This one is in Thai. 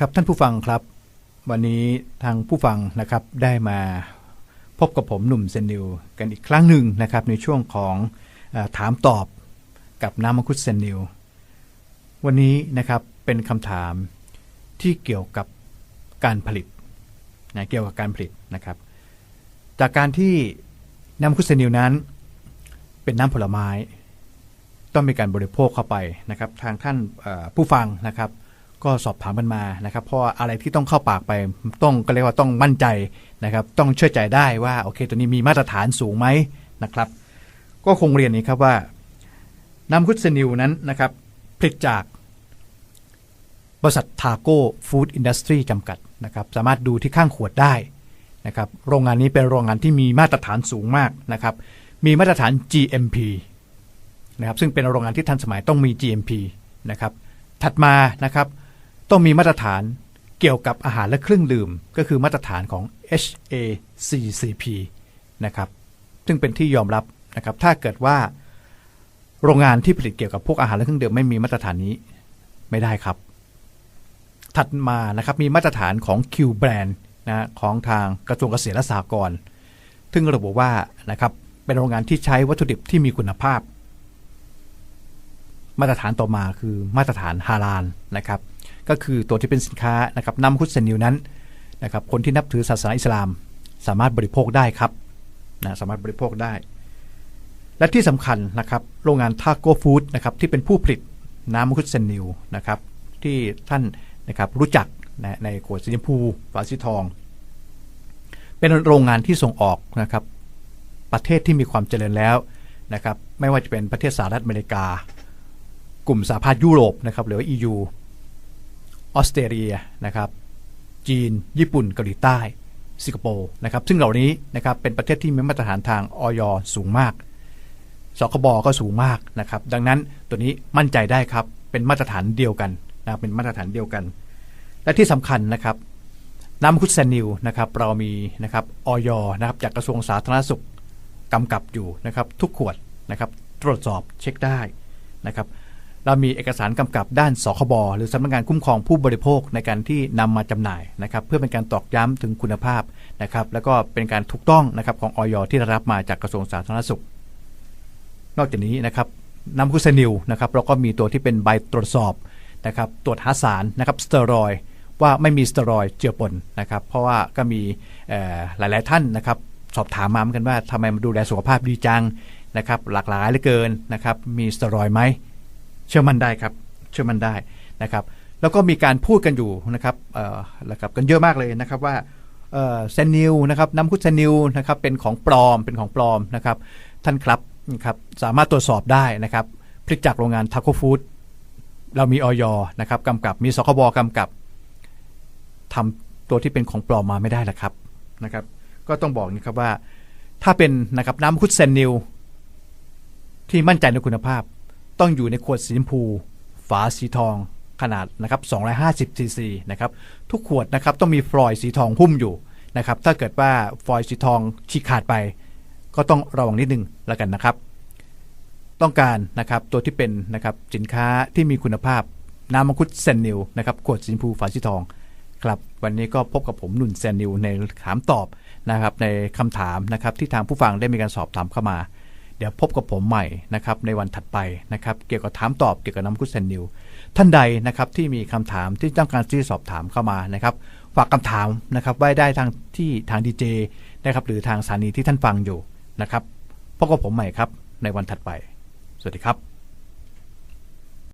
ครับท่านผู้ฟังครับ วันนี้ทางผู้ฟังนะครับได้มาพบกับผมหนุ่มเซนนิวกันอีกครั้งหนึ่งนะครับในช่วงของอถามตอบกับน้ำมังคุดเซนนิววันนี้นะครับเป็นคำถามที่เกี่ยวกับการผลิตนะเกี่ยวกับการผลิตนะครับ จากการที่น้ำมังคุดเซนิวนั้น เป็นน้ำผลไม้ ต้องมีการบริโภคเข้าไปนะครับ ทางท่านผู้ฟังนะครับ ก็สอบถามกันมานะครับ เพราะอะไรที่ต้องเข้าปากไปต้องก็เรียกว่าต้องมั่นใจนะครับ ต้องเชื่อใจได้ว่าโอเค ตัวนี้มีมาตรฐานสูงไหมนะครับ ก็คงเรียนนี้ครับว่าน้ำคุดเนิวนั้นนะครับผลิตจากบริษัททาโก้ฟู้ดอินดัสทรีจำกัดนะครับ สามารถดูที่ข้างขวดได้นะครับ โรงงานนี้เป็นโรงงานที่มีมาตรฐานสูงมากนะครับ มีมาตรฐาน GMP นะครับ ซึ่งเป็นโรงงานที่ทันสมัยต้องมี GMP นะครับ ถัดมานะครับ ต้องมีมาตรฐานเกี่ยวกับอาหารและเครื่องดื่ม ก็คือมาตรฐานของ HACCP นะครับซึ่งเป็นที่ยอมรับนะครับถ้าเกิดว่าโรงงานที่ผลิตเกี่ยวกับพวกอาหารและเครื่องดื่มไม่มีมาตรฐานนี้ไม่ได้ครับ ถัดมานะครับมีมาตรฐานของ Q Brand นะของทางกระทรวงเกษตรและสหกรณ์ซึ่งระบุว่านะครับเป็นโรงงานที่ใช้วัตถุดิบที่มีคุณภาพ มาตรฐานต่อมาคือมาตรฐานฮาลาลนะครับ ก็คือตัวที่เป็นสินค้านะครับน้ำคุดเซนิวนั้นนะครับคนที่นับถือศาสนาอิสลาม สามารถบริโภคได้ครับนะสามารถบริโภคได้ และที่สำคัญนะครับโรงงานทาโก้ฟู้ดนะครับที่เป็นผู้ผลิตน้ำมังคุดเซนิวนะครับที่ท่านนะครับรู้จักนะในขวดสีชมพูฝาสีทอง เป็นโรงงานที่ส่งออกนะครับประเทศที่มีความเจริญแล้วนะครับไม่ว่าจะเป็นประเทศสหรัฐอเมริกา กลุ่มสหภาพยุโรปนะครับหรือว่า EU ออสเตรเลียนะครับจีน ญี่ปุ่นเกาหลีใต้สิงคโปร์นะครับซึ่งเหล่านี้นะครับเป็นประเทศที่มีมาตรฐานทางออยสูงมากสคบก็สูงมากนะครับ ดังนั้นตัวนี้มั่นใจได้ครับเป็นมาตรฐานเดียวกันนะเป็นมาตรฐานเดียวกัน และที่สำคัญนะครับน้ำคุดแซนนิวนะครับเรามีนะครับออยนะครับจากกระทรวงสาธารณสุขกำกับอยู่นะครับทุกขวดนะครับตรวจสอบเช็คได้นะครับ เรามีเอกสารกำกับด้านสคบหรือสำนักงานคุ้มครองผู้บริโภคในการที่นำมาจำหน่ายนะครับ เพื่อเป็นการตอกย้ำถึงคุณภาพนะครับ แล้วก็เป็นการถูกต้องนะครับของออยที่ได้รับมาจากกระทรวงสาธารณสุข นอกจากนี้นะครับน้ำคุซนิวนะครับเราก็มีตัวที่เป็นใบตรวจสอบนะครับตรวจหาสารนะครับสเตียรอยว่าไม่มีสเตียรอยเจือปนนะครับ เพราะว่าก็มีหลาย ๆ ท่านนะครับสอบถามมาเหมือนกันว่าทำไมมาดูแลสุขภาพดีจังนะครับ หลากหลายเหลือเกินนะครับ มีสเตียรอยไหม เชื่อมั่นได้ครับ เชื่อมั่นได้นะครับ แล้วก็มีการพูดกันอยู่นะครับเอ่อนะครับกันเยอะมากเลยนะครับว่าเอ่อเซนนิวนะครับน้ำคุดเซนนิวนะครับเป็นของปลอมเป็นของปลอมนะครับท่านครับนะครับสามารถตรวจสอบได้นะครับผลิตจากโรงงานทาโกฟู้ดเรามีออยนะครับกำกับมีสคบกำกับทำตัวที่เป็นของปลอมมาไม่ได้ละครับนะครับ ก็ต้องบอกนะครับว่าถ้าเป็นนะครับน้ำคุดเซนนิวที่มั่นใจในคุณภาพ ต้องอยู่ในขวดสีชมพู ฝาสีทองขนาดนะครับ250ซีซีนะครับทุกขวดนะครับต้องมีฟลอยด์สีทองหุ้มอยู่นะครับถ้าเกิดว่าฟลอยด์สีทองฉีกขาดไป ก็ต้องระวังนิดนึงแล้วกันนะครับ ต้องการนะครับตัวที่เป็นนะครับสินค้าที่มีคุณภาพน้ำมังคุดเซนนิวนะครับขวดสีชมพูฝาสีทองครับวันนี้ก็พบกับผมหนุ่นเซนนิวในถามตอบนะครับในคำถามนะครับที่ทางผู้ฟังได้มีการสอบถามเข้ามา เดี๋ยวพบกับผมใหม่นะครับในวันถัดไปนะครับเกี่ยวกับถามตอบเกี่ยวกับน้ำคุชเซนนิวท่านใดนะครับที่มีคำถามที่ต้องการที่สอบถามเข้ามานะครับฝากคำถามนะครับไว้ได้ทางที่ทางดีเจนะครับหรือทางสถานีที่ท่านฟังอยู่นะครับพบกับผมใหม่ครับในวันถัดไป สวัสดีครับ